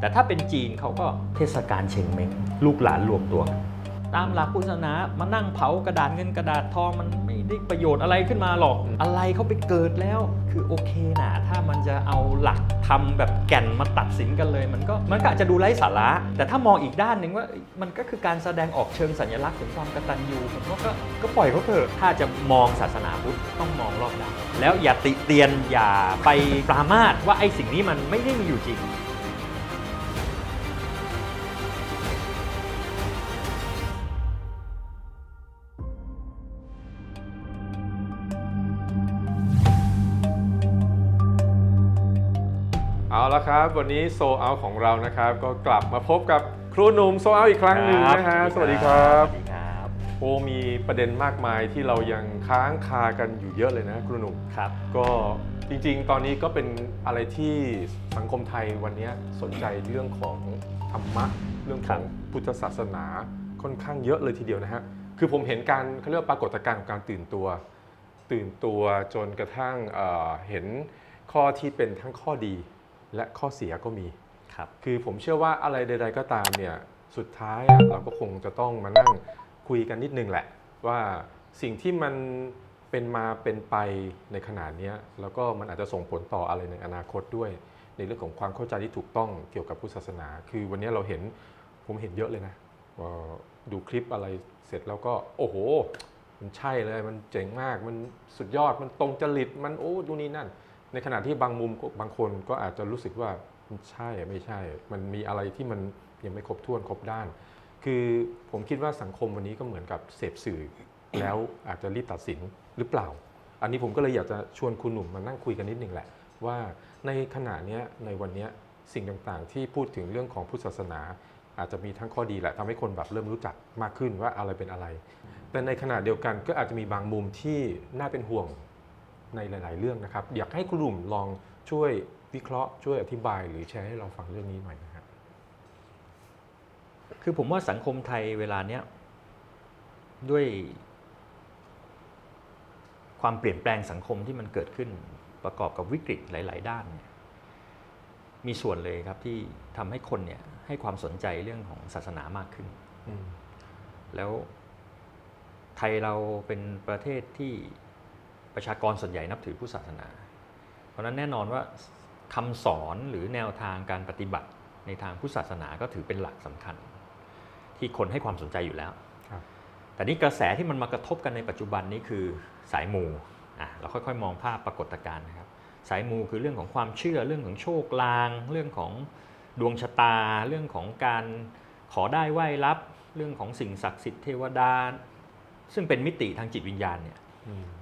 แต่ถ้าเป็นจีนเขาก็เทศกาลเชงเม้งลูกหลานรวมตัวกันตามหลักพุทธศาสนามานั่งเผากระดาษเงินกระดาษทองมันไม่ได้ประโยชน์อะไรขึ้นมาหรอก อะไรเขาไปเกิดแล้ว คือโอเคนะถ้ามันจะเอาหลักทำแบบแก่นมาตัดสินกันเลย มันก็มันก็อาจจะดูไร้สาระ แต่ถ้ามองอีกด้านหนึ่งว่าเอ้ยมันก็คือการแสดงออกเชิงสัญลักษณ์ถึงความกตัญญูผมว่าก็ก็ปล่อยเขาเถอะถ้าจะมองศาสนาพุทธต้องมองรอบด้านแล้วอย่าติเตียนอย่าไปปรามาสว่าไอ้สิ่งนี้มันไม่ได้มีอยู่จริง ละครับ วันนี้โซเอาของเรานะครับ ก็กลับมาพบกับครูหนุ่มโซเอาอีกครั้งหนึ่งนะฮะสวัสดีครับสวัสดีครับโอ้มีประเด็นมากมายที่เรายังค้างคากันอยู่เยอะเลยนะครูหนุ่มครับ ก็จริงๆ ตอนนี้ก็เป็นอะไรที่สังคมไทยวันนี้สนใจเรื่องของธรรมะเรื่องของพุทธศาสนาค่อนข้างเยอะเลยทีเดียวนะฮะคือผมเห็นการเขาเรียกว่าปรากฏการณ์ของการตื่นตัว ตื่นตัวจนกระทั่งเอ่อเห็นข้อที่เป็นทั้งข้อดี และข้อเสียก็มี ครับ คือผมเชื่อว่าอะไรใด ๆ ก็ตามเนี่ย สุดท้ายอะเราก็คงจะต้องมานั่งคุยกันนิดนึงแหละ ว่าสิ่งที่มันเป็นมาเป็นไปในขนาดเนี้ยแล้วก็มันอาจจะส่งผลต่ออะไรในอนาคตด้วย ในเรื่องของความเข้าใจที่ถูกต้องเกี่ยวกับพุทธศาสนา คือวันนี้เราเห็นผมเห็นเยอะเลยนะว่าดูคลิปอะไรเสร็จแล้วก็โอ้โห มันใช่เลยมันเจ๋งมากมันสุดยอดมันตรงจริตมันโอ้ดูนี่นั่น ในขณะที่บางมุมบางคนก็อาจจะรู้สึกว่าใช่ไม่ใช่ มันมีอะไรที่มันยังไม่ครบถ้วนครบด้าน คือผมคิดว่าสังคมวันนี้ก็เหมือนกับเสพสื่อ แล้วอาจจะรีบตัดสินหรือเปล่า อันนี้ผมก็เลยอยากจะชวนคุณหนุ่มมานั่งคุยกันนิดนึงแหละ ว่าในขณะนี้ในวันนี้สิ่งต่างๆ ที่พูดถึงเรื่องของพุทธศาสนา อาจจะมีทั้งข้อดีแหละทำให้คนแบบเริ่มรู้จักมากขึ้นว่าอะไรเป็นอะไร แต่ในขณะเดียวกันก็อาจจะมีบางมุมที่น่าเป็นห่วง ในหลาย ๆ เรื่องนะครับ อยากให้คุณหนุ่มลองช่วยวิเคราะห์ช่วยอธิบาย หรือแชร์ให้เราฟังเรื่องนี้หน่อยนะครับคือผมว่าสังคมไทยเวลาเนี้ยด้วย ความเปลี่ยนแปลงสังคมที่มันเกิดขึ้นประกอบกับวิกฤตหลาย ๆ ด้านเนี่ยมีส่วนเลยครับที่ทำให้คนเนี่ยให้ความสนใจเรื่องของศาสนามากขึ้นอืมแล้วไทยเราเป็นประเทศที่ ประชากรส่วนใหญ่นับถือพุทธศาสนา เพราะฉะนั้นแน่นอนว่าคำสอนหรือแนวทางการปฏิบัติในทางพุทธศาสนาก็ถือเป็นหลักสำคัญ ที่คนให้ความสนใจอยู่แล้วครับแต่นี่กระแสที่มันมากระทบกันในปัจจุบันนี้คือสายมูอะเราค่อยๆ มองภาพปรากฏการณ์นะครับ สายมูคือเรื่องของความเชื่อเรื่องของโชคลาง เรื่องของดวงชะตา เรื่องของการขอได้ไหว้รับ เรื่องของสิ่งศักดิ์สิทธิ์เทวดา ซึ่งเป็นมิติทางจิตวิญญาณเนี่ยอืม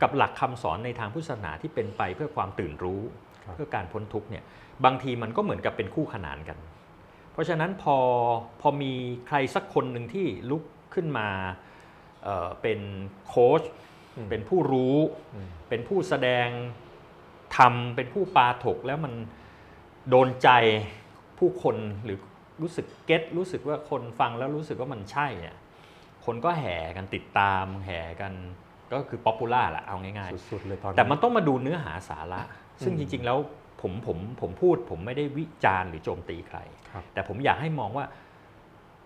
กับหลักคำสอนในทางพุทธศาสนาที่เป็นไปเพื่อความตื่นรู้ครับเพื่อการพ้นทุกข์เนี่ยบางทีมันก็เหมือนกับเป็นคู่ขนานกัน เพราะฉะนั้นพอพอมีใครสักคนหนึ่งที่ลุกขึ้นมาเอ่อเป็นโค้ชอืมเป็นผู้รู้อืมเป็นผู้แสดงธรรมเป็นผู้ปาถกแล้วมันโดนใจผู้คนหรือรู้สึกเก็ตรู้สึกว่าคนฟังแล้วรู้สึกว่ามันใช่เนี่ยคนก็แห่กันติดตามแห่กัน ก็คือป๊อปปูล่าแหละเอาง่ายสุดๆเลยตอนๆนี้แต่มันต้องมาดูเนื้อหาสาระ ซึ่งอืมจริง ๆ แล้วผมผมผมพูด ผมไม่ได้วิจารณ์หรือโจมตีใครครับแต่ผมอยากให้มองว่า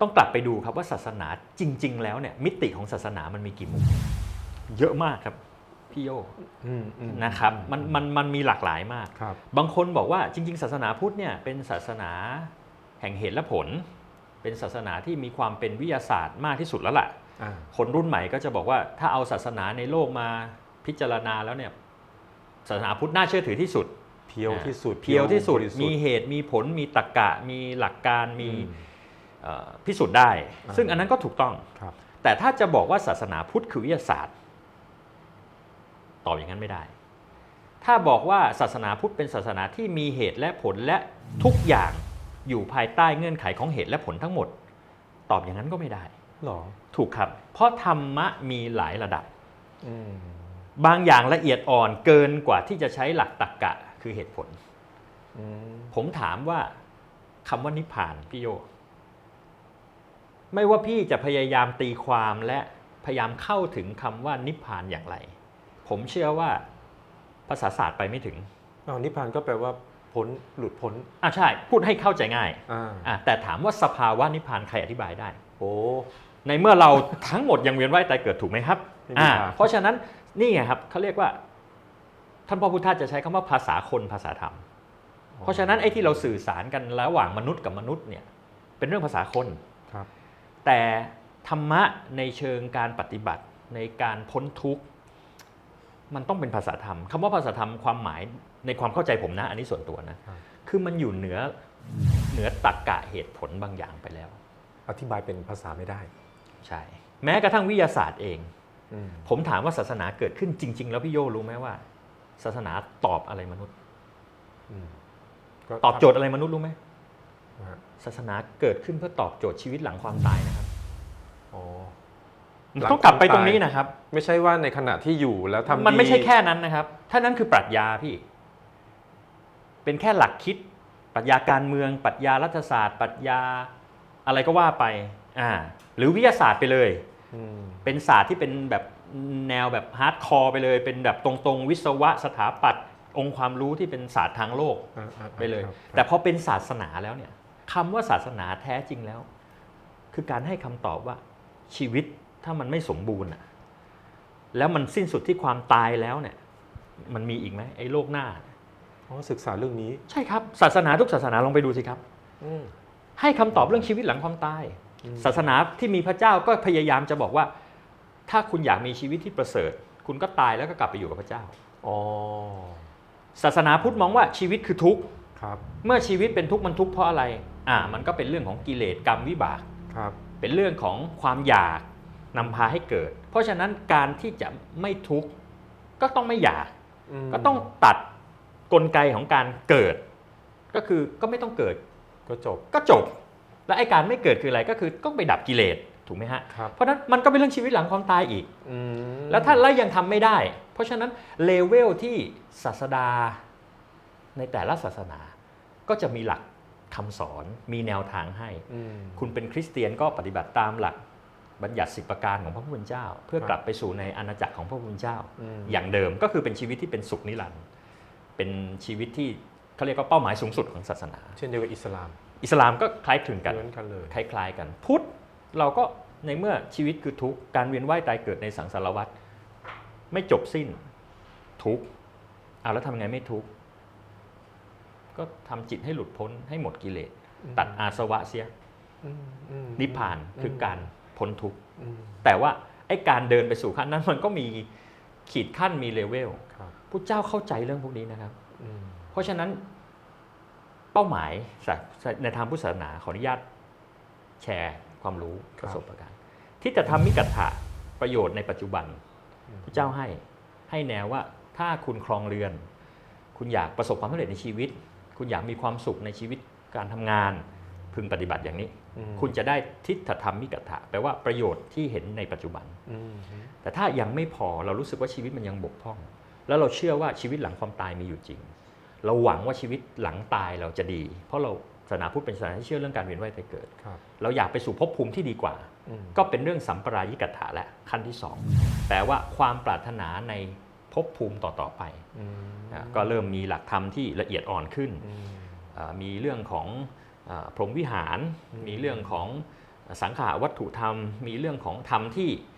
ต้องกลับไปดูครับว่าศาสนาจริง ๆ แล้วเนี่ยมิติของศาสนามันมีกี่มุมเยอะมากครับพี่โยอืมอืมนะครับมันมันมันมีหลากหลายมากครับบางคนบอกว่าจริง ๆ ศาสนาพุทธเนี่ยเป็นศาสนาแห่งเหตุและผล เป็นศาสนาที่มีความเป็นวิทยาศาสตร์มากที่สุดแล้วล่ะอ่า คนรุ่นใหม่ก็จะบอกว่าถ้าเอาศาสนาในโลกมาพิจารณาแล้วเนี่ยศาสนาพุทธน่าเชื่อถือที่สุด เพียวที่สุดเพียวที่สุดบริมีเหตุมีผลมีตรรกะ มีหลักการมีอืมเอ่อพิสูจน์ได้อ่าซึ่งอันนั้นก็ถูกต้องครับแต่ถ้าจะบอกว่าศาสนาพุทธคือวิทยาศาสตร์ ตอบอย่างนั้นไม่ได้ ถ้าบอกว่าศาสนาพุทธเป็นศาสนาที่มีเหตุและผลและทุกอย่างอยู่ภายใต้เงื่อนไขของเหตุและผลทั้งหมด ตอบอย่างนั้นก็ไม่ได้ หรอถูกครับ เพราะธรรมะมีหลายระดับอืมบางอย่างละเอียดอ่อนเกินกว่าที่จะใช้หลักตรรกะคือเหตุผลอืมผมถามว่าคำว่านิพพานพี่โย ไม่ว่าพี่จะพยายามตีความและพยายามเข้าถึงคำว่านิพพานอย่างไร ผมเชื่อว่าภาษาศาสตร์ไปไม่ถึงอ้าวนิพพานก็แปลว่าพ้นหลุดพ้นอะใช่ พูดให้เข้าใจง่ายอ่าอะแต่ถามว่าสภาวะนิพพานใครอธิบายได้ โอ้ ในเมื่อเราทั้งหมดยังเวียนว่ายตายเกิดถูกไหมครับไม่มีอ่าทางเพราะฉะนั้นนี่ไงครับเขาเรียกว่า ท่านพ่อพุทธทาสจะใช้คำว่าภาษาคนภาษาธรรม เพราะฉะนั้นไอ้ที่เราสื่อสารกันระหว่างมนุษย์กับมนุษย์เนี่ยเป็นเรื่องภาษาคนครับ แต่ธรรมะในเชิงการปฏิบัติในการพ้นทุกข์มันต้องเป็นภาษาธรรมคำว่าภาษาธรรมความหมายในความเข้าใจผมนะ อันนี้ส่วนตัวนะครับคือมันอยู่เหนือเหนือตรรกะเหตุผลบางอย่างไปแล้ว อธิบายเป็นภาษาไม่ได้ ใช่ แม้กระทั่งวิทยาศาสตร์เองอืมผมถามว่าศาสนาเกิดขึ้นจริง ๆ แล้วพี่โยรู้ไหมว่า ศาสนาตอบอะไรมนุษย์อืมก็ตอบโจทย์อะไรมนุษย์รู้ไหมนะฮะศาสนาเกิดขึ้นเพื่อตอบโจทย์ชีวิตหลังความตายนะครับอ๋อมันหลังต้องกลับไปความตายตรงนี้นะครับ ไม่ใช่ว่าในขณะที่อยู่แล้วทำมันไม่ดีใช่แค่นั้นนะครับ ถ้านั้นคือปรัชญาพี่ เป็นแค่หลักคิด ปรัชญาการเมือง ปรัชญารัฐศาสตร์ ปรัชญาอะไรก็ว่าไป อ่าหรือวิทยาศาสตร์ไปเลยอืมเป็นศาสตร์ที่เป็นแบบแนวแบบฮาร์ดคอร์ไปเลย เป็นแบบตรงๆ วิศวะสถาปัตย์องค์ความรู้ที่เป็นศาสตร์ทางโลกอ่าอ่าไปเลยครับแต่พอเป็นศาสนาแล้วเนี่ยคำว่าศาสนาแท้จริงแล้ว คือการให้คำตอบว่าชีวิตถ้ามันไม่สมบูรณ์อะแล้วมันสิ้นสุดที่ความตายแล้วเนี่ย มันมีอีกไหมไอ้โลกหน้าอ๋อศึกษาเรื่องนี้ ใช่ครับ ศาสนาทุกศาสนาลองไปดูสิครับอืมให้คำตอบเรื่องชีวิตหลังความตายอืม ศาสนาที่มีพระเจ้าก็พยายามจะบอกว่า ถ้าคุณอยากมีชีวิตที่ประเสริฐ คุณก็ตายแล้วก็กลับไปอยู่กับพระเจ้าอ๋อศาสนาพุทธมองว่าชีวิตคือทุกข์ครับเมื่อชีวิตเป็นทุกข์มันทุกข์เพราะอะไร อ่า มันก็เป็นเรื่องของกิเลสกรรมวิบากครับ เป็นเรื่องของความอยากนำพาให้เกิด เพราะฉะนั้นการที่จะไม่ทุกข์ก็ต้องไม่อยากมก็ต้องตัดกลไกของการเกิด ก็คือก็ไม่ต้องเกิด ก็จบก็จบ และไอ้การไม่เกิดคืออะไรก็คือต้องไปดับกิเลสถูกไหมฮะ ครับ เพราะฉะนั้นมันก็เป็นเรื่องชีวิตหลังความตายอีก อืมแล้วถ้าแล้วยังทำไม่ได้ เพราะฉะนั้นเลเวลที่ศาสดาในแต่ละศาสนา ก็จะมีหลักคำสอนมีแนวทางให้ อืม คุณเป็นคริสเตียนก็ปฏิบัติตามหลักบัญญัติสิบประการของพระผู้เป็นเจ้า เพื่อครับกลับไปสู่ในอาณาจักรของพระผู้เป็นเจ้า อืม อย่างเดิมก็คือเป็นชีวิตที่เป็นสุขนิรันดร์เป็นชีวิตที่เขาเรียกว่าเป้าหมายสูงสุดของศาสนา เช่นเดียวกับอิสลาม อิสลามก็คล้ายคลึงกันเหมือนกันเลยคล้ายๆกัน พุทธเราก็ในเมื่อชีวิตคือทุกข์การเวียนว่ายตายเกิดในสังสารวัฏไม่จบสิ้นทุกข์เอาแล้วทำไงไม่ทุกข์ก็ทำจิตให้หลุดพ้นให้หมดกิเลสตัดอาสวะเสียอืมอืมนิพพานคือการพ้นทุกข์อืมแต่ว่าไอ้การเดินไปสู่ขั้นนั้นมันก็มีขีดขั้นมีเลเวลครับพุทธเจ้าเข้าใจเรื่องพวกนี้นะครับอืมเพราะฉะนั้น เป้าหมายในทางพุทธศาสนาขออนุญาตแชร์ความรู้ประสบการณ์ที่จะทำมิกัตถะประโยชน์ในปัจจุบันพระเจ้าให้ให้แนวว่าถ้าคุณครองเรือน คุณอยากประสบความสำเร็จในชีวิต คุณอยากมีความสุขในชีวิตการทำงาน พึงปฏิบัติอย่างนี้อืมคุณจะได้ทิฏฐธรรมมิกัตถะแปลว่าประโยชน์ที่เห็นในปัจจุบันอืมแต่ถ้ายังไม่พอเรารู้สึกว่าชีวิตมันยังบกพร่อง แล้วเราเชื่อว่าชีวิตหลังความตายมีอยู่จริง เราหวังว่าชีวิตหลังตายเราจะดี เพราะเราศาสนาพุทธเป็นศาสนาที่เชื่อเรื่องการเวียนว่ายตายเกิดครับเราอยากไปสู่ภพภูมิที่ดีกว่าอืมก็เป็นเรื่องสัมปรายิกัตถะและขั้นที่สองแปลว่าความปรารถนาในภพภูมิต่อๆไปอืมอะก็เริ่มมีหลักธรรมที่ละเอียดอ่อนขึ้นอืมอ่ามีเรื่องของอาพรหมวิหารอืมมีเรื่องของสังขาวัตถุธรรม มีเรื่องของธรรมที่เอ่อ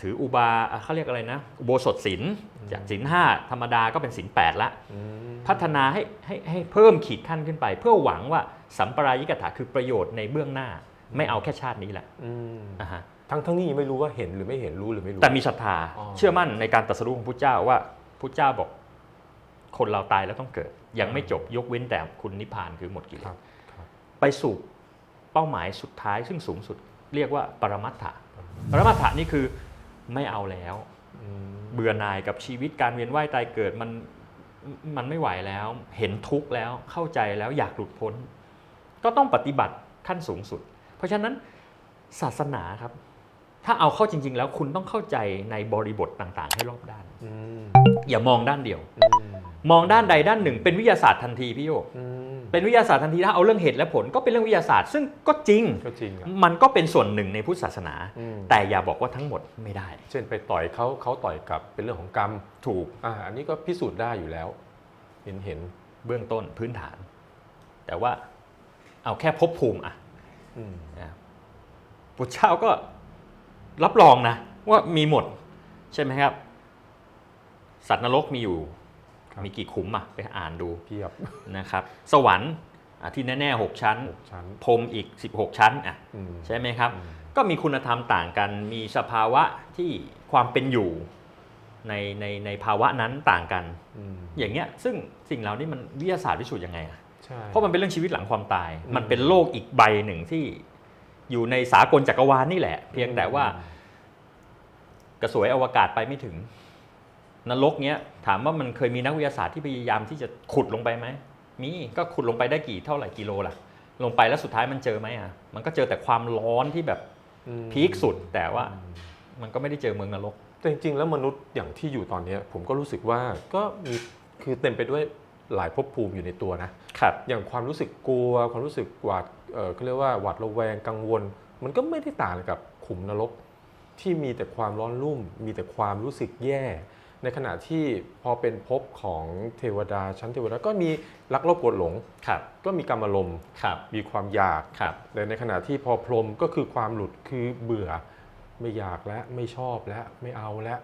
ถืออุบาอะเขาเรียกอะไรนะอุโบสถศีลจากศีลห้าธรรมดาก็เป็นศีลแปดละอืมพัฒนาให้ให้ให้เพิ่มขีดขั้นขึ้นไป เพื่อหวังว่าสัมปรายิกถาคือประโยชน์ในเบื้องหน้า ไม่เอาแค่ชาตินี้แหละอืมอะฮะทั้งทั้งนี้ยังไม่รู้ว่าเห็นหรือไม่เห็นรู้หรือไม่รู้ แต่มีศรัทธาอ๋อเชื่อมั่นในการตรัสรู้ของพุทธเจ้าว่าพุทธเจ้าบอก คนเราตายแล้วต้องเกิด ยังไม่จบยกเว้นแต่คุณนิพพานคือหมดกิเลครัสบครับไปสู่เป้าหมายสุดท้ายซึ่งสูงสุด เรียกว่าปรมัตถะป รมัตถะนี่คือไม่เอาแล้วอืมเบื่อหน่ายกับชีวิตการเวียนว่ายตายเกิดมันมันไม่ไหวแล้ว เห็นทุกข์แล้วเข้าใจแล้วอยากหลุดพ้น ก็ต้องปฏิบัติขั้นสูงสุด เพราะฉะนั้นศาสนาครับ ถ้าเอาเข้าจริง ๆ แล้วคุณต้องเข้าใจในบริบทต่างๆ ให้รอบด้านอืมอย่ามองด้านเดียวอืมมองด้านใดด้านหนึ่ง เป็นวิทยาศาสตร์ทันทีพี่โยกอืม เป็นวิทยาศาสตร์ทันทีถ้าเอาเรื่องเหตุและผลก็เป็นเรื่องวิทยาศาสตร์ซึ่งก็จริง ก็จริงอะมันก็เป็นส่วนหนึ่งในพุทธศาสนา อืม แต่อย่าบอกว่าทั้งหมดไม่ได้ เช่นไปต่อยเขาเขาต่อยกลับเป็นเรื่องของกรรมถูกอ่าอันนี้ก็พิสูจน์ได้อยู่แล้ว เห็นเห็นเบื้องต้นพื้นฐาน แต่ว่าเอาแค่ภพภูมิอะอืมนะพุทธเจ้าก็รับรองนะ ว่ามีหมด ใช่ไหมครับ สัตว์นรกมีอยู่ครับ มีกี่ขุมอะไปอ่านดูเทียบนะครับ สวรรค์อะที่แน่ๆหกชั้นหกชั้นพรหมอีก 16 ชั้นอะอืมใช่ไหมครับอืมก็มีคุณธรรมต่างกันมีสภาวะที่ความเป็นอยู่ในในในภาวะนั้นต่างกันอืมอย่างเงี้ยซึ่งสิ่งเหล่านี้มันวิทยาศาสตร์พิสูจน์ยังไงอะใช่เพราะมันเป็นเรื่องชีวิตหลังความตายอืมมันเป็นโลกอีกใบหนึ่งที่อยู่ในสากลจักรวาลนี่แหละ เพียงแต่ว่ากระสวยอวกาศไปไม่ถึง นรกเนี้ยถามว่ามันเคยมีนักวิทยาศาสตร์ที่พยายามที่จะขุดลงไปไหมมีก็ขุดลงไปได้กี่เท่าไหร่กิโลล่ะ ลงไปแล้วสุดท้ายมันเจอไหมอะมันก็เจอแต่ความร้อนที่แบบอืมพีคสุดแต่ว่ามันก็ไม่ได้เจอเมืองนรกแต่จริงๆ แล้วมนุษย์อย่างที่อยู่ตอนเนี้ยผมก็รู้สึกว่าก็มีคือเต็มไปด้วยหลายภพภูมิอยู่ในตัวนะครับอย่างความรู้สึกกลัว ความรู้สึกหวาดเออเขาเรียกว่าหวาดระแวงกังวล มันก็ไม่ได้ต่างกับขุมนรกที่มีแต่ความร้อนรุ่ม มีแต่ความรู้สึกแย่ ในขณะที่พอเป็นภพของเทวดาชั้นเทวดาก็มีรักโลภโกรธหลงครับก็มีกรรมารมณ์ครับมีความอยากครับแต่ในขณะที่พอพรหมก็คือความหลุดคือเบื่อไม่อยากแล้วไม่ชอบแล้วไม่เอาแล้ว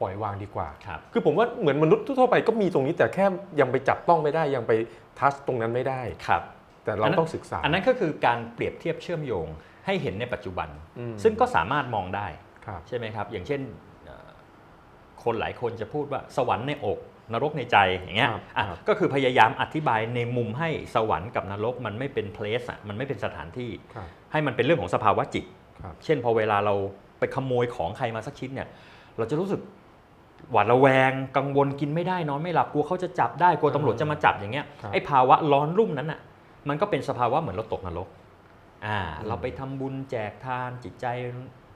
ปล่อยวางดีกว่าครับคือผมว่าเหมือนมนุษย์ทั่วๆไปก็มีตรงนี้แต่แค่ยังไปจับต้องไม่ได้ยังไปทัชตรงนั้นไม่ได้ครับแต่เราอันนั้นต้องศึกษา อันนั้นก็คือการเปรียบเทียบเชื่อมโยงให้เห็นในปัจจุบันอืมซึ่งก็สามารถมองได้ครับใช่ไหมครับ อย่างเช่นเอ่อ คนหลายคนจะพูดว่าสวรรค์ในอก นรกในใจอย่างเงี้ยครับอะครับก็คือพยายามอธิบายในมุมให้สวรรค์กับนรกมันไม่เป็นเพลสอะมันไม่เป็นสถานที่ครับให้มันเป็นเรื่องของสภาวะจิตครับเช่นพอเวลาเราไปขโมยของใครมาสักชิ้นเนี่ยเราจะรู้สึกหวาดระแวงกังวลกินไม่ได้นอนไม่หลับกลัวเขาจะจับได้กลัวตำรวจจะมาจับอย่างเงี้ยครับไอ้ภาวะร้อนรุ่มนั้นอะมันก็เป็นสภาวะเหมือนเราตกนรกอ่าอืมเราไปทำบุญแจกทานจิตใจ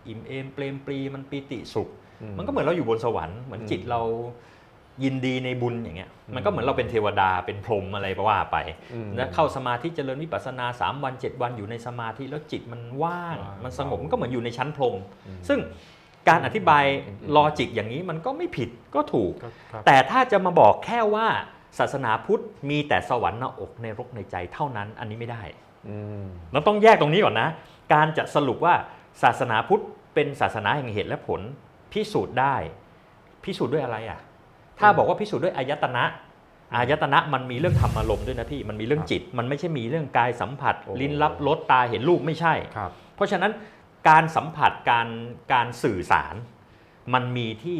อิ่มเอมเปลมปรีมันปีติสุขอื มันก็เหมือนเราอยู่บนสวรรค์เหมือนอืมจิตเรายินดีในบุญอย่างเงี้ยอืมมันก็เหมือนเราเป็นเทวดาเป็นพรหมอะไรก็ว่าไปอืมแล้วเข้าสมาธิเจริญวิปัสสนา 3 วัน 7 วันอยู่ในสมาธิแล้วจิตมันว่างว่างมันสงบมันก็เหมือนอยู่ในชั้นพรหมอืมซึ่งการอธิบายอืมลอจิกอย่างนี้มันก็ไม่ผิดก็ถูกก็ครับแต่ถ้าจะมาบอกแค่ว่าศาสนาพุทธมีแต่สวรรค์หน้าอกในรกในใจเท่านั้นอันนี้ไม่ได้อืมเราต้องแยกตรงนี้ก่อนนะ การจะสรุปว่าศาสนาพุทธเป็นศาสนาแห่งเหตุและผล พิสูจน์ได้ พิสูจน์ด้วยอะไรอะ ถ้าบอกว่าพิสูจน์ด้วยอายตนะอายตนะมันมีเรื่องธรรมอารมณ์ด้วยนะพี่มันมีเรื่องจิต มันไม่ใช่มีเรื่องกายสัมผัสโอ้ลิ้นรับรสตาเห็นรูปไม่ใช่ครับเพราะฉะนั้นการสัมผัสการการสื่อสาร มันมีที่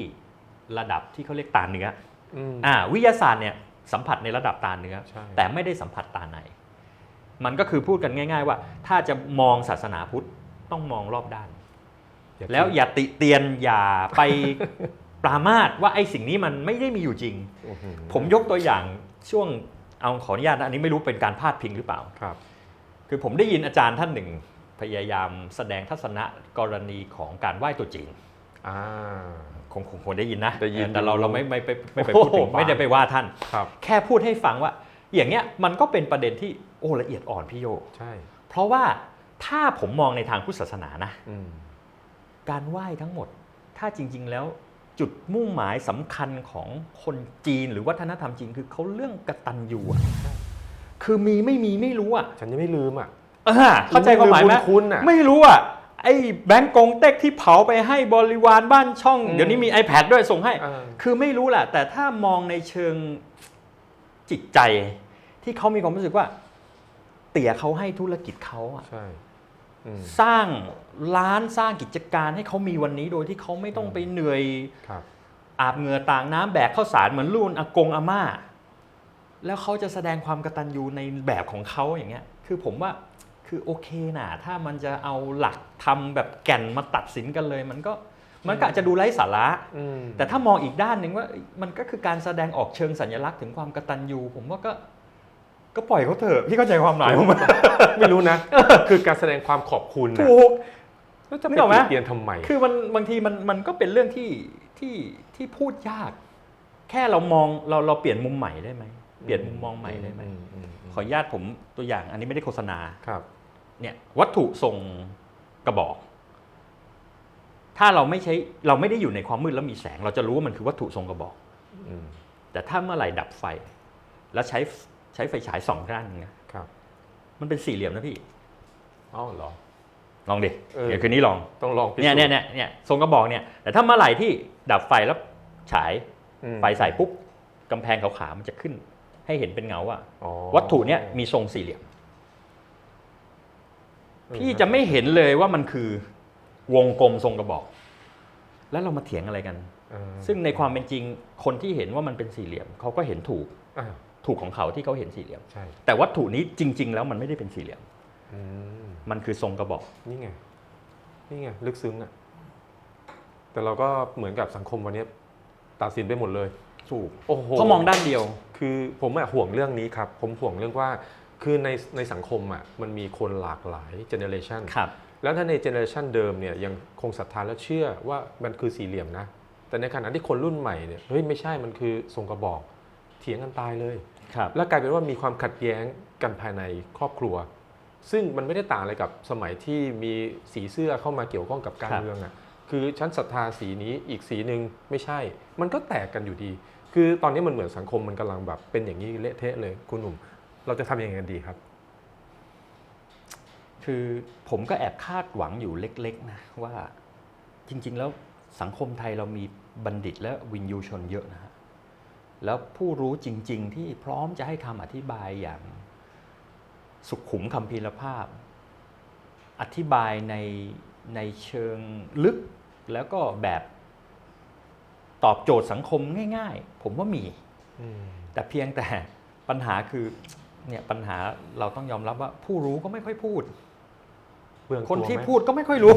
ระดับที่เขาเรียกตาเนื้ออืมอ่าวิทยาศาสตร์เนี่ยสัมผัสในระดับตาเนื้อใช่แต่ไม่ได้สัมผัสตาใน มันก็คือพูดกันง่าย ๆ ว่า ถ้าจะมองศาสนาพุทธต้องมองรอบด้าน แล้วอย่าติเตียนอย่าไปปรามาสว่าไอ้สิ่งนี้มันไม่ได้มีอยู่จริงอื้อหือผมยกตัวอย่างช่วงเอาขออนุญาตนะอันนี้ไม่รู้เป็นการพาดพิงหรือเปล่าครับ คือผมได้ยินอาจารย์ท่านหนึ่ง พยายามแสดงทัศนะกรณีของการไหว้ตัวจีนอ่าคงคงคงได้ยินนะได้ยินแต่เราเราไม่ไม่ไปไม่ไปโอ้พูดโหถึงไม่ได้ไปว่าท่านครับแค่พูดให้ฟังว่า อย่างเงี้ยมันก็เป็นประเด็นที่โอ้ละเอียดอ่อนพี่โยใช่ เพราะว่าถ้าผมมองในทางพุทธศาสนานะอืม การไหว้ทั้งหมด ถ้าจริง ๆ แล้วจุดมุ่งหมายสำคัญของคนจีนหรือวัฒนธรรมจีนคือเขาเรื่องกตัญญูอะคือมีไม่มีไม่รู้อะ ฉันยังไม่ลืมอะเออเข้าใจความหมายไหมบุญคุณอะไม่รู้อะไอ้แบงก์กงเต็กที่เผาไปให้บริวารบ้านช่องอืมเดี๋ยวนี้มี iPad ด้วยส่งให้อ่าคือไม่รู้แหละ แต่ถ้ามองในเชิงจิตใจ ที่เขามีความรู้สึกว่า เตี่ยเขาให้ธุรกิจเขาอะใช่อืม สร้างร้านสร้างกิจการให้เขามีวันนี้โดยที่เขาไม่ต้องไปเหนื่อยครับอาบเหงื่อต่างน้ำแบกข้าวสารเหมือนรุ่นอากงอาม่า แล้วเขาจะแสดงความกตัญญูในแบบของเขาอย่างเงี้ย คือผมว่าคือโอเคนะถ้ามันจะเอาหลักทำแบบแก่นมาตัดสินกันเลย มันก็มันก็อาจจะดูไร้สาระอืมแต่ถ้ามองอีกด้านหนึ่งว่ามันก็คือการแสดงออกเชิงสัญลักษณ์ถึงความกตัญญูผมว่าก็ ก็ปล่อยเขาเถอะพี่เข้าใจความหมายผมไหมไม่รู้นะ คือการแสดงความขอบคุณนะถูกแล้วจะไปนึกออกไหมเปลี่ยนทำไม คือมันบางทีมันมันก็เป็นเรื่องที่ที่ที่พูดยาก แค่เรามองเราเราเปลี่ยนมุมใหม่ได้ไหมเปลี่ยนมุมมองใหม่ได้ไหมอือืมขออนุญาตผมตัวอย่าง อันนี้ไม่ได้โฆษณาครับ เนี่ยวัตถุทรงกระบอก ถ้าเราไม่ใช้เราไม่ได้อยู่ในความมืดแล้วมีแสง เราจะรู้ว่ามันคือวัตถุทรงกระบอกอืมแต่ถ้าเมื่อไหร่ดับไฟ แล้วใช้ ใช้ไฟฉายส่องด้านหนึงนะครับ มันเป็นสี่เหลี่ยมนะพี่อ้าวเหรอ ลองดิเออ เดี๋ยวคืนนี้ลองต้องลองพิสูจเนี่ยเนี่ยเนี่ยเนี่ยทรงกระบอกเนี่ยแต่ถ้าเมื่อไหร่ที่ดับไฟแล้วฉายอืมไฟใส่ปุ๊บกำแพงขาวๆมันจะขึ้น ให้เห็นเป็นเงาว่าอ๋อวัตถุเนี่ยมีทรงสี่เหลี่ยมเออพี่จะไม่เห็นเลยว่ามันคือวงกลมทรงกระบอก แล้วเรามาเถียงอะไรกันเออซึ่งในความเป็นจริงคนที่เห็นว่ามันเป็นสี่เหลี่ยมเขาก็เห็นถูกอ่า ถูกของเขาที่เขาเห็นสี่เหลี่ยม ใช่ แต่วัตถุนี้จริง ๆ แล้วมันไม่ได้เป็นสี่เหลี่ยม อืมมันคือทรงกระบอก นี่ไง นี่ไง ลึกซึ้งอะแต่เราก็เหมือนกับสังคมวันนี้ตัดสินไปหมดเลย ถูกโอ้โห เขามองด้านเดียว คือผมอะห่วงเรื่องนี้ครับ ผมห่วงเรื่องว่า คือในในสังคมอะมันมีคนหลากหลายเจเนอเรชันครับ แล้วถ้าในเจเนอเรชันเดิมเนี่ยยังคงศรัทธาและเชื่อว่ามันคือสี่เหลี่ยมนะ แต่ในขณะที่คนรุ่นใหม่เนี่ย เฮ้ยไม่ใช่ มันคือทรงกระบอก เถียงกันตายเลย ครับ แล้วกลายเป็นว่ามีความขัดแย้งกันภายในครอบครัว ซึ่งมันไม่ได้ต่างอะไรกับสมัยที่มีสีเสื้อเข้ามาเกี่ยวข้องกับการครับ เมืองอะ่ะคือฉันศรัทธาสีนี้อีกสีหนึ่งไม่ใช่ มันก็แตกกันอยู่ดี คือตอนนี้มันเหมือนสังคมมันกำลังแบบเป็นอย่างนี้เละเทะเลยคุณหนุ่ม เราจะทำยังไงกันดีครับ คือผมก็แอบคาดหวังอยู่เล็กๆนะว่าจริงๆแล้วสังคมไทยเรามีบัณฑิตและวินยูชนเยอะนะฮะ แล้วผู้รู้จริง ๆ ที่พร้อมจะให้คำอธิบายอย่างสุขุมคำพีรภาพ อธิบายในในเชิงลึกแล้วก็แบบตอบโจทย์สังคมง่าย ๆ ผมว่ามี แต่เพียงแต่ปัญหาคือเนี่ยปัญหาเราต้องยอมรับว่าผู้รู้ก็ไม่ค่อยพูดเบื้องคนตัวที่ไหมพูดก็ไม่ค่อยรู้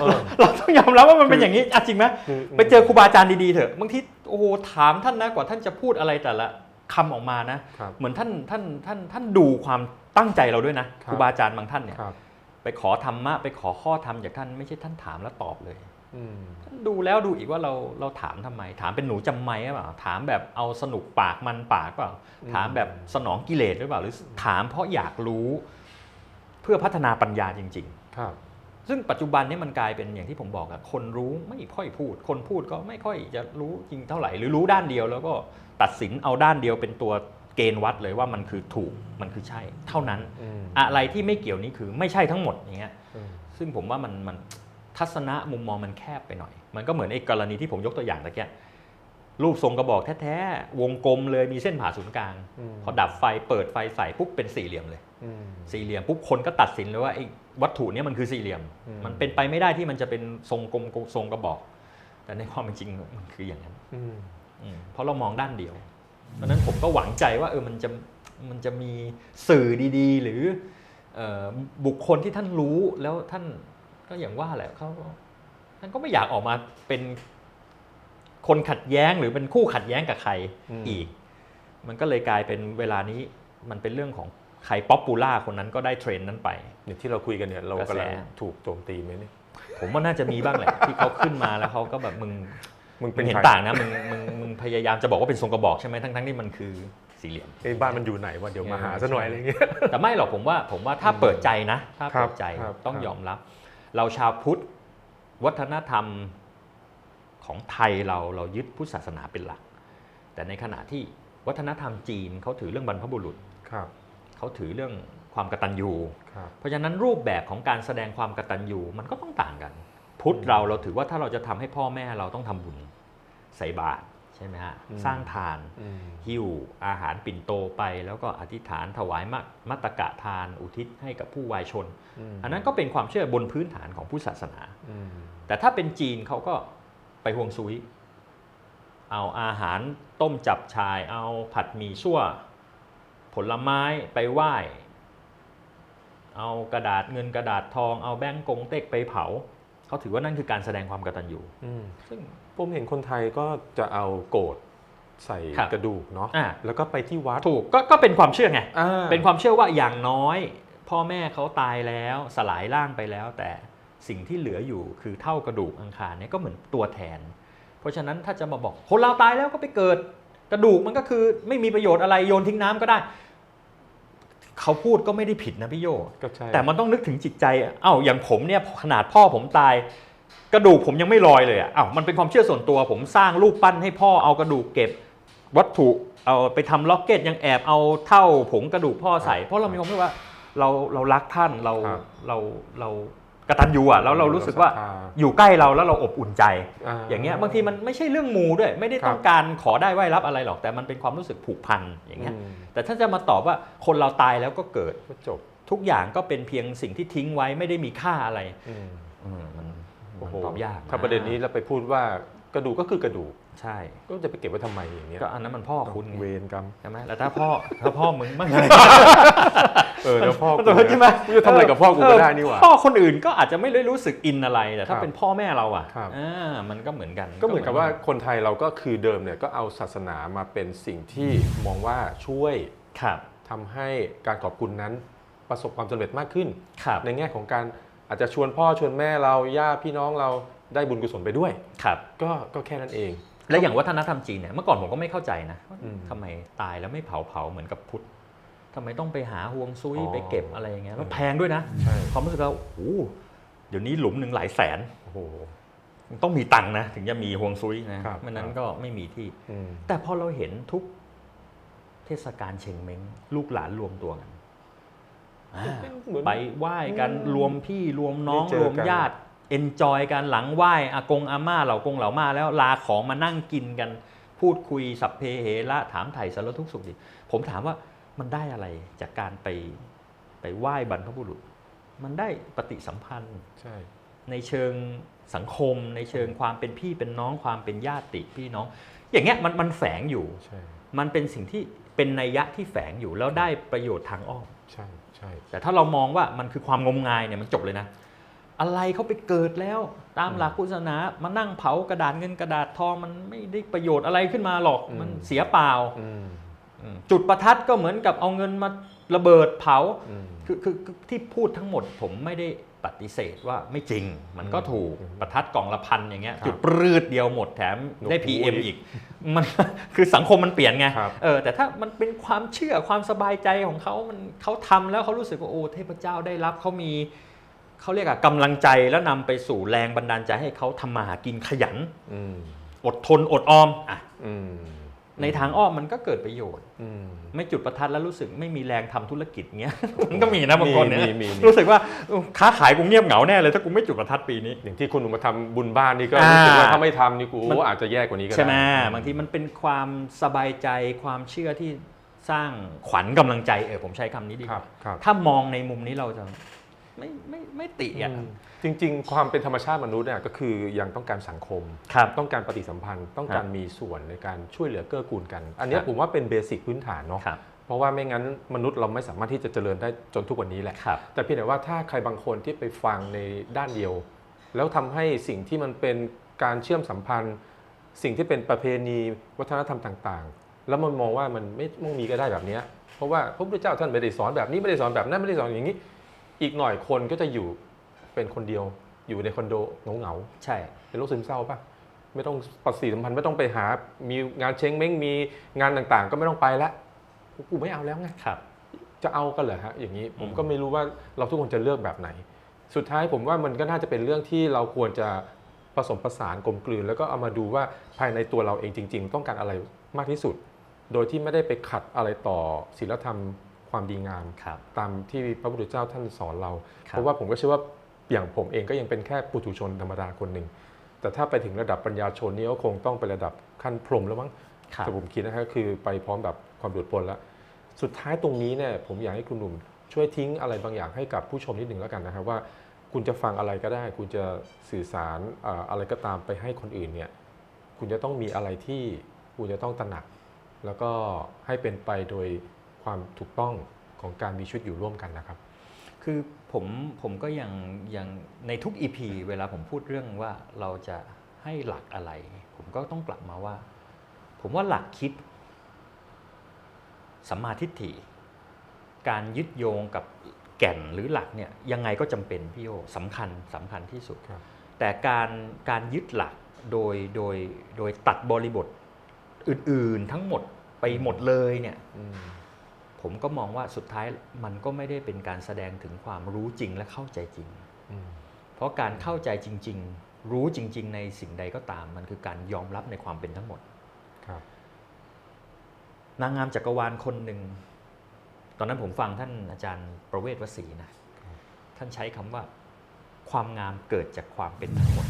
เออเราต้องยอมรับว่ามันเป็นอย่างนี้อะจริงไหมคือไปเจอครูบาอาจารย์ดีๆเถอะบางทีโอ้โหถามท่านนะกว่าท่านจะพูดอะไรแต่ละคำออกมานะครับเหมือนท่านท่านท่านท่านดูความตั้งใจเราด้วยนะคครับรูบาอาจารย์บางท่านเนี่ยครับไปขอธรรมะไปขอข้อธรรมจากท่านไม่ใช่ท่านถามแล้วตอบเลยอืมท่านดูแล้วดูอีกว่าเราเราถามทำไม ถามเป็นหนูจำไม่หรือเปล่าถามแบบเอาสนุกปากมันปากเปล่าอืมถามแบบสนองกิเลสหรือเปล่า หรือถามเพราะอยากรู้ เพื่อพัฒนาปัญญาจริง ๆ ครับ ซึ่งปัจจุบันนี้มันกลายเป็นอย่างที่ผมบอกอะคนรู้ไม่ค่อยพูด คนพูดก็ไม่ค่อยจะรู้จริงเท่าไหร่ หรือรู้ด้านเดียวแล้วก็ตัดสินเอาด้านเดียวเป็นตัวเกณฑ์วัดเลยว่ามันคือถูกมันคือใช่ เท่านั้นอืมอะไรที่ไม่เกี่ยวนี้คือไม่ใช่ทั้งหมดอย่างเงี้ยอืมซึ่งผมว่ามันมันทัศนะมุมมองมันแคบไปหน่อย มันก็เหมือนไอ้กรณีที่ผมยกตัวอย่างตะเกีย รูปทรงกระบอกแท้ๆ วงกลมเลยมีเส้นผ่าศูนย์กลางอืมพอดับไฟเปิดไฟใส่ปุ๊บเป็นสี่เหลี่ยมเลยอืมสี่เหลี่ยมปุ๊บคนก็ตัดสินเลยว่าไอ้วัตถุเนี้มันคือสี่เหลี่ยมอืมมันเป็นไปไม่ได้ที่มันจะเป็นทรงกลมทรงกระบอก แต่ในความเป็นจริงมันคืออย่างนั้นอืมอืมเพราะเรามองด้านเดียวเพราะฉะนั้นผมก็หวังใจว่าเออมันจะมันจะมีสื่อดีๆ หรือเอ่อบุคคลที่ท่านรู้แล้วท่านก็อย่างว่าแหละเขาก็ท่านก็ไม่อยากออกมาเป็น คนขัดแย้งหรือเป็นคู่ขัดแย้งกับใครอืมอีก มันก็เลยกลายเป็นเวลานี้มันเป็นเรื่องของใครป๊อปปูล่าคนนั้นก็ได้เทรนด์นั้นไปเนี่ยที่เราคุยกันเนี่ยเรากระกำแสลังถูกโจมตีไหมเนี่ยผมว่าน่าจะมีบ้างแหละ ที่เขาขึ้นมาแล้วเขาก็แบบมึงมึงมึเป็นงเห็นใครต่างนะมึงมึงมึงพยายามจะบอกว่าเป็นทรงกระบอกใช่ไหมทั้งทั้งที่มันคือสี่เหลี่ยมไอ้บ้านมันอยู่ไหนวะเดี๋ยวมาหาเออซะหน่อยใช่อะไรเงี้ยแต่ไม่หรอกผมว่าผมว่าถ้าเปิดใจนะ ถ้าครัเปิบดใจครับต้องครับยอมรับ เราชาวพุทธวัฒนธรรม ของไทยเราเรายึดพุทธศาสนาเป็นหลัก แต่ในขณะที่วัฒนธรรมจีนเขาถือเรื่องบรรพบุรุษครับเขาถือเรื่องความกตัญญูครับเพราะฉะนั้นรูปแบบของการแสดงความกตัญญูมันก็ต้องต่างกัน พุทธเราเราถือว่าถ้าเราจะทำให้พ่อแม่เราต้องทำบุญใส่บาตรใช่ไหมฮะอืมสร้างทานอืมหิ้วอาหารปิ่นโตไป แล้วก็อธิษฐานถวายมัมัตตกะทาน อุทิศให้กับผู้วายชนมอันนั้นก็เป็นความเชื่อบนพื้นฐานของพุทธศาสนาอืมแต่ถ้าเป็นจีนเขาก็ ไปห่วงซุย เอาอาหารต้มจับชาย เอาผัดหมี่ซั่ว ผลไม้ไปไหว้ เอากระดาษเงินกระดาษทอง เอาแบงก์กงเต็กไปเผา เขาถือว่านั่นคือการแสดงความกตัญญูอืมซึ่งผมเห็นคนไทยก็จะเอาโกรธใส่ครับกระดูกเนาะอ่าแล้วก็ไปที่วัดถูกก็ก็เป็นความเชื่อไงอ่าเป็นความเชื่อว่าอย่างน้อย พ่อแม่เขาตายแล้วสลายร่างไปแล้วแต่ สิ่งที่เหลืออยู่คือเท่ากระดูกอังคารเนี่ยก็เหมือนตัวแทน เพราะฉะนั้นถ้าจะมาบอกคนเราตายแล้วก็ไปเกิดกระดูกมันก็คือไม่มีประโยชน์อะไรโยนทิ้งน้ำก็ได้ เขาพูดก็ไม่ได้ผิดนะพี่โยก็ใช่แต่มันต้องนึกถึงจิตใจอะเอ้าอย่างผมเนี่ยขนาดพ่อผมตายกระดูกผมยังไม่ลอยเลยอะอ้าวมันเป็นความเชื่อส่วนตัว ผมสร้างรูปปั้นให้พ่อเอากระดูกเก็บวัตถุเอาไปทำล็อกเก็ตยังแอบเอาเท่าผงกระดูกพ่อใส่ เพราะเรามีความรู้สึกว่าเราเรารักท่านเราครับเรา เรากตัญญูอะแล้วเรารู้สึกว่าศรัทธาอยู่ใกล้เราแล้วเราอบอุ่นใจอ่าอย่างเงี้ยบางทีมันไม่ใช่เรื่องมูด้วย ไม่ได้ครับต้องการขอได้ไหวรับอะไรหรอก แต่มันเป็นความรู้สึกผูกพันอย่างเงี้ยอืมแต่ถ้าจะมาตอบว่าคนเราตายแล้วก็เกิดก็จบทุกอย่างก็เป็นเพียงสิ่งที่ทิ้งไว้ไม่ได้มีค่าอะไรอืมอืมมันโอ้มันโหตอบยากถ้าประเด็นนี้เราไปพูดว่า กระดูกก็คือกระดูกใช่ ก็จะไปเก็บไว้ทำไมอย่างเงี้ยก็อันนั้นมันพ่อคุณไงเวรกรรมใช่ไหมแล้วถ้าพ่อถ้าพ่อมึงบ้างไงเออเดี๋ยวพ่อกูใช่ไหมกูจะทำอะไรกับพ่อกูก็ได้นี่หว่า พ่อคนอื่นก็อาจจะไม่ได้รู้สึกอินอะไร แต่ถ้าครับเป็นพ่อแม่เราอะครับ อ่ามันก็เหมือนกันก็เหมือนกับว่าคนไทยเราก็คือเดิมเนี่ยก็เอาศาสนามาเป็นสิ่งที่มองว่าช่วยครับทำให้การขอบคุณนั้นประสบความสำเร็จมากขึ้น ครับ ในแง่ของการอาจจะชวนพ่อชวนแม่เราญาติพี่น้องเรา ได้บุญกุศลไปด้วยครับ ก็ก็แค่นั้นเอง และอย่างวัฒนธรรมจีนเนี่ยเมื่อก่อนผมก็ไม่เข้าใจนะอืมทำไมตายแล้วไม่เผาเผาเหมือนกับพุทธทำไมต้องไปหาห่วงซุยอ๋อไปเก็บอะไรอย่างเงี้ยแล้วแพงด้วยนะใช่ความรู้สึกว่าโอ้โหเดี๋ยวนี้หลุมหนึ่งหลายแสนโอ้โหต้องมีตังค์นะ ถึงจะมีห่วงซุยนะครับไม่นั้นครับก็ไม่มีที่อืมแต่พอเราเห็นทุกเทศกาลเชงเม้งลูกหลานรวมตัวกันอ่าเหมือนไปไหว้กันอืมรวมพี่รวมน้องได้เจอรวมกันญาติ เอนจอยกันหลังไหว้อากงอาม่าเหล่ากงเหล่ามาแล้วลาของมานั่งกินกัน พูดคุยสัพเพเหระถามไถ่สารทุกข์สุขดิบผมถามว่ามันได้อะไรจากการไปไปไหว้บรรพบุรุษ มันได้ปฏิสัมพันธ์ใช่ในเชิงสังคม ในเชิงความเป็นพี่เป็นน้องความเป็นญาติพี่น้อง อย่างเงี้ยมันมันแฝงอยู่ใช่มันเป็นสิ่งที่เป็นนัยยะที่แฝงอยู่แล้วได้ประโยชน์ทางอ้อมใช่ใช่แต่ถ้าเรามองว่ามันคือความงมงายเนี่ยมันจบเลยนะ อะไรเขาไปเกิดแล้ว ตามหลักพุทธศาสนามานั่งเผากระดาษเงินกระดาษทองมันไม่ได้ประโยชน์อะไรขึ้นมาหรอกมันเสียเปล่าอืมอืมจุดประทัดก็เหมือนกับเอาเงินมาระเบิดเผาอืมคือคือคือที่พูดทั้งหมดผมไม่ได้ปฏิเสธว่าไม่จริง มันก็ถูกอืมประทัดกล่องละพันอย่างเงี้ยครับจุดปรืดเดียวหมดแถมได้โอ้โห PM อีก มันคือสังคมมันเปลี่ยนไงครับเออแต่ถ้ามันเป็นความเชื่อความสบายใจของเขามันเขาทำแล้วเขารู้สึกว่าโอ้เทพเจ้าได้รับเขามี เขาเรียกอะกำลังใจแล้วนำไปสู่แรงบันดาลใจให้เขาทำมาหากินขยัน อืมอดทนอดออมอะอืมในทางอ้อมมันก็เกิดประโยชน์ อืม ไม่จุดประทัดแล้วรู้สึกไม่มีแรงทำธุรกิจเงี้ย มันก็มีนะบางคนเนี่ยมีมีมี รู้สึกว่าเออค้าขายกูเงียบเหงาแน่เลยถ้ากูไม่จุดประทัดปีนี้ อย่างที่คุณหนุ่มมาทำบุญบ้านนี่ก็อ่ารู้สึกว่าถ้าไม่ทำนี่กูมัน อาจจะแย่กว่านี้ก็ได้ ใช่ไหมบางทีมันเป็นความสบายใจความเชื่อที่สร้างขวัญกำลังใจเออผมใช้คำนี้ดีกครัว่าบครับ ถ้ามองในมุมนี้เราจะ ไม่ไม่ไม่ติอะอืมจริง ๆ ความเป็นธรรมชาติมนุษย์เนี่ยก็คือยังต้องการสังคม ครับต้องการปฏิสัมพันธ์ ต้องการมีส่วนในการช่วยเหลือเกื้อกูลกัน อันเนี้ยครับ ผมว่าเป็นเบสิกพื้นฐานเนาะ ครับเพราะว่าไม่งั้นมนุษย์เราไม่สามารถที่จะเจริญได้จนทุกวันนี้แหละ ครับ แต่เพียงแต่ว่าถ้าใครบางคนที่ไปฟังในด้านเดียว แล้วทำให้สิ่งที่มันเป็นการเชื่อมสัมพันธ์ สิ่งที่เป็นประเพณีวัฒนธรรมต่างๆ แล้วมันมองว่ามันไม่ต้องมีก็ได้แบบเนี้ยเพราะว่าพระพุทธเจ้าท่านไม่ได้สอนแบบนี้ไม่ได้สอนแบบนั้นไม่ได้สอนอย่างนี้ อีกหน่อยคนก็จะอยู่เป็นคนเดียวอยู่ในคอนโดเหงาๆใช่เป็นโรคซึมเศร้าป่ะไม่ต้องปฏิสัมพันธ์ไม่ต้องไปหา มีงานเช้งเม้งมีงานต่างๆ ก็ไม่ต้องไปละกูไม่เอาแล้วไง ครับ จะเอากันเหรอฮะอย่างนี้ผมอืมก็ไม่รู้ว่าเราทุกคนจะเลือกแบบไหน สุดท้ายผมว่ามันก็น่าจะเป็นเรื่องที่เราควรจะผสมผสานกลมกลืน แล้วก็เอามาดูว่าภายในตัวเราเองจริง ๆ ต้องการอะไรมากที่สุด โดยที่ไม่ได้ไปขัดอะไรต่อศีลธรรม ความดีงามครับตามที่พระพุทธเจ้าท่านสอนเราครับเพราะว่าผมก็เชื่อว่าอย่างผมเองก็ยังเป็นแค่ปุถุชนธรรมดาคนหนึ่ง แต่ถ้าไปถึงระดับปัญญาชนนี่ก็คงต้องไประดับขั้นพรหมแล้วมั้งครับแต่ผมคิดนะฮะคือไปพร้อมแบบความหลุดพ้นแล้วสุดท้ายตรงนี้เนี่ยผมอยากให้คุณหนุ่มช่วยทิ้งอะไรบางอย่างให้กับผู้ชมนิดหนึ่งแล้วกันนะครับว่า คุณจะฟังอะไรก็ได้ คุณจะสื่อสารเอ่ออะไรก็ตามไปให้คนอื่นเนี่ยคุณจะต้องมีอะไรที่คุณจะต้องตระหนัก แล้วก็ให้เป็นไปโดย ความถูกต้องของการมีชีวิตอยู่ร่วมกันนะครับ คือผมผมก็ยังยังในทุก EP เวลาผมพูดเรื่องว่าเราจะให้หลักอะไร ผมก็ต้องกลับมาว่า ผมว่าหลักคิดสัมมาทิฏฐิ การยึดโยงกับแก่นหรือหลักเนี่ยยังไงก็จำเป็นพี่โยสำคัญสำคัญที่สุดครับแต่การการยึดหลักโดยโดยโดยตัดบริบทอื่น ๆ ทั้งหมดไปหมดเลยเนี่ยอืม ผมก็มองว่าสุดท้ายมันก็ไม่ได้เป็นการแสดงถึงความรู้จริงและเข้าใจจริงอืมเพราะการเข้าใจจริง ๆ รู้จริง ๆ ในสิ่งใดก็ตาม มันคือการยอมรับในความเป็นทั้งหมดครับในางงามจักรวาลคนหนึ่ง ตอนนั้นผมฟังท่านอาจารย์ประเวศวสีนะ ท่านใช้คำว่า ความงามเกิดจากความเป็นทั้งหมด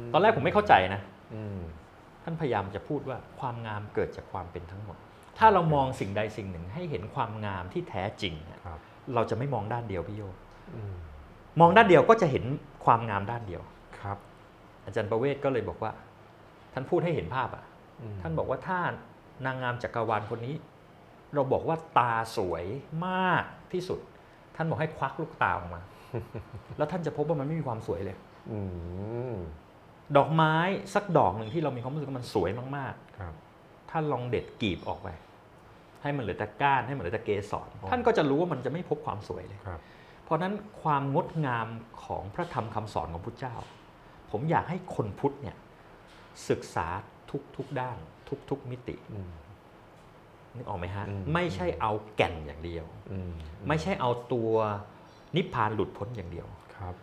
มตอนแรกผมไม่เข้าใจนะอืมท่านพยายามจะพูดว่าความงามเกิดจากความเป็นทั้งหมด ถ้าเรามองสิ่งใดสิ่งหนึ่งให้เห็นความงามที่แท้จริงเนี่ยครับเราจะไม่มองด้านเดียวพี่โยอืมมองด้านเดียวก็จะเห็นความงามด้านเดียวครับ อาจารย์ประเวศก็เลยบอกว่า ท่านพูดให้เห็นภาพอะอืมท่านบอกว่าถ้านางงามจักรวาลคนนี้ เราบอกว่าตาสวยมากที่สุด ท่านบอกให้ควักลูกตาออกมา แล้วท่านจะพบว่ามันไม่มีความสวยเลยอืมดอกไม้สักดอกหนึ่งที่เรามีความรู้สึกว่ามันสวยมากครับๆท่านลองเด็ดกีบออกไป ให้มันเหลือแต่ก้านให้มันเหลือแต่เกสรอ๋อท่านก็จะรู้ว่ามันจะไม่พบความสวยเลยครับเพราะฉะนั้นความงดงามของพระธรรมคำสอนของพุทธเจ้า ผมอยากให้คนพุทธเนี่ยศึกษาทุกทุกๆด้าน ทุกทุกๆมิติอืมนึกออกไหมฮะอืมไม่ใช่เอาแก่นอย่างเดียวอืมไม่ใช่เอาตัวนิพพานหลุดพ้นอย่างเดียวครับ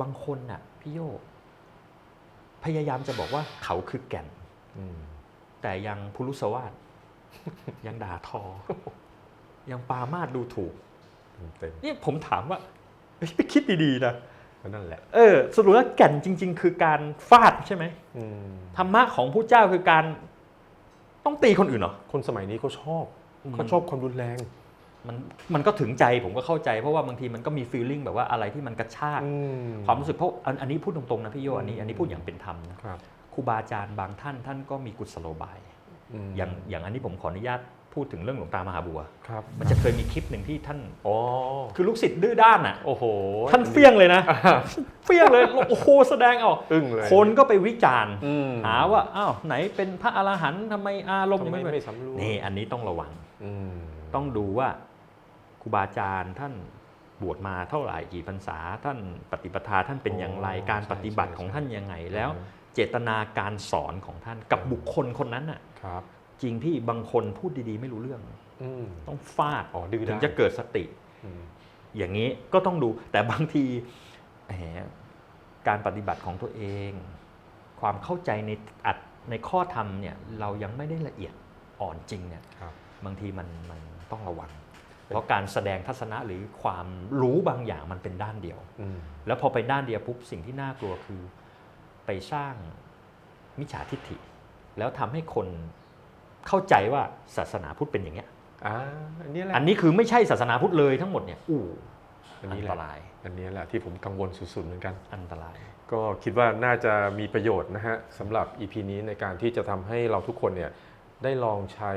บางคนน่ะพี่โยพยายามจะบอกว่าเขาคือแก่นอืมแต่ยังพุรุสวาส ยังด่าทอ ยังปามาดดูถูกเต็มนี่ผมถามว่าเฮ้ยไปคิดดีๆนะก็นั่นแหละเออสรุปแล้วแก่นจริง ๆ คือการฟาดใช่ไหมอืมธรรมะของผู้เจ้าคือการต้องตีคนอื่นเหรอคนสมัยนี้เขาชอบอืมเขาชอบความรุนแรงมันมันก็ถึงใจผมก็เข้าใจ เพราะว่าบางทีมันก็มีฟีลลิ่งแบบว่าอะไรที่มันกระชากอืความรู้สึกเพราะอันอันนี้พูดตรงๆนะพี่โยอันนี้อันนี้พูดอย่างเป็นธรรมนะครับครูบาอาจารย์บางท่านท่านก็มีกุศโลบายม อย่างอย่างอันนี้ผมขออนุญาตพูดถึงเรื่องหลวงตามหาบัว ครับมันจะเคยมีคลิปหนึ่งที่ท่าน อ๋อคือลูกศิษย์ดื้อด้านอะ โอ้โห ท่านเฟี้ยงเลยนะ เฟี้ยงเลย โอ้โห แสดงออกอึ้งเลย คนก็ไปวิจารณ์อืมหาว่า อ้าว ไหนเป็นพระอรหันต์ทำไมอารมณ์ทำยังไมไม่ไม่สำรวมนี่ อันนี้ต้องระวังอืมต้องดูว่าครูบาอาจารย์ท่านบวชมาเท่าไหร่กี่พรรษา ท่านปฏิปทาท่านเป็นอย่างไรอ๋อการใช่ปฏิบัติใช่ของใช่ท่านยังไงแล้วอืม เจตนาการสอนของท่านกับบุคคลคนนั้นน่ะครับ จริงพี่บางคนพูดดีๆ ไม่รู้เรื่อง อืม ต้องฟาดอ๋อดื้อถึงด้านจะเกิดสติ อืม อย่างนี้ก็ต้องดูแต่บางทีแหมการปฏิบัติของตัวเอง ความเข้าใจในอัดในข้อธรรมเนี่ยเรายังไม่ได้ละเอียดอ่อนจริงเนี่ยครับ บางทีมันมันต้องระวัง เพราะการแสดงทัศนะหรือความรู้บางอย่างมันเป็นด้านเดียว อืม แล้วพอไปด้านเดียวปุ๊บสิ่งที่น่ากลัวคือ ไปสร้างมิจฉาทิฏฐิ แล้วทำให้คนเข้าใจว่าศาสนาพุทธเป็นอย่างเงี้ยอ่าอันนี้แหละอันนี้คือไม่ใช่ศาสนาพุทธเลยทั้งหมดเนี่ยอู้อันอันี้นแหตละรายอันนี้แหละที่ผมกังวลสุดๆเหมือนกัน อันตราย ก็คิดว่าน่าจะมีประโยชน์นะฮะสำหรับ EP นี้ในการที่จะทำให้เราทุกคนเนี่ยได้ลองใช้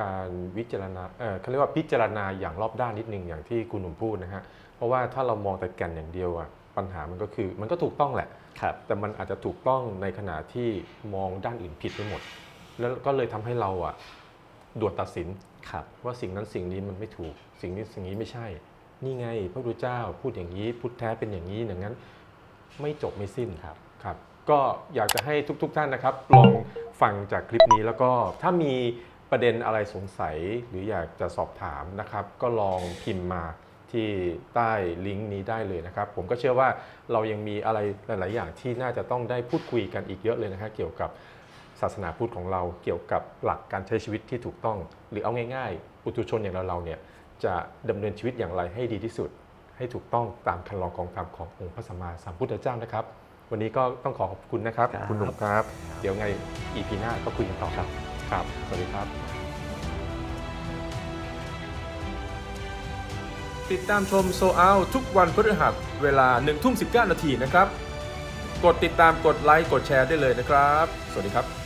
การวิจารณาเออเขาเรียกว่าพิจารณาอย่างรอบด้านนิดนึงอย่างที่คุณหนุ่มพูดนะฮะ เพราะว่าถ้าเรามองแต่แก่นอย่างเดียวอะ ปัญหามันก็คือ มันก็ถูกต้องแหละครับแต่มันอาจจะถูกต้องในขณะที่มองด้านอื่นผิดไปหมด แล้วก็เลยทำให้เราอะด่วนตัดสินครับว่าสิ่งนั้นสิ่งนี้มันไม่ถูก สิ่งนี้สิ่งนี้ไม่ใช่ นี่ไงพระพุทธเจ้าพูดอย่างนี้พุทธแท้เป็นอย่างนี้อย่างนั้น ไม่จบไม่สิ้นครับครับ ก็อยากจะให้ทุกๆทท่านนะครับ ลองฟังจากคลิปนี้แล้วก็ถ้ามีประเด็นอะไรสงสัยหรืออยากจะสอบถามนะครับ ก็ลองพิมพ์มา ที่ใต้ลิงก์นี้ได้เลยนะครับ ผมก็เชื่อว่าเรายังมีอะไรหลาย ๆ อย่างที่น่าจะต้องได้พูดคุยกันอีกเยอะเลยนะครับเกี่ยวกับศาสนาพุทธของเราเกี่ยวกับหลักการใช้ชีวิตที่ถูกต้อง หรือเอาง่าย ๆ ปุถุชนอย่างเราเราเนี่ยจะดำเนินชีวิตอย่างไรให้ดีที่สุด ให้ถูกต้องตามคันลองของธรรมขององค์พระสัมมาสัมพุทธเจ้านะครับ วันนี้ก็ต้องขอขอบคุณนะครับ คุณหนุ่มครับ เดี๋ยวไงอีพีหน้าก็คุยกันต่อครับครับ สวัสดีครับ ติดตามชมโซอาทุกวันพฤหัสเวลา1ทุ่ม19 นาทีนะครับ กดติดตามกดไลค์กดแชร์ได้เลยนะครับ สวัสดีครับ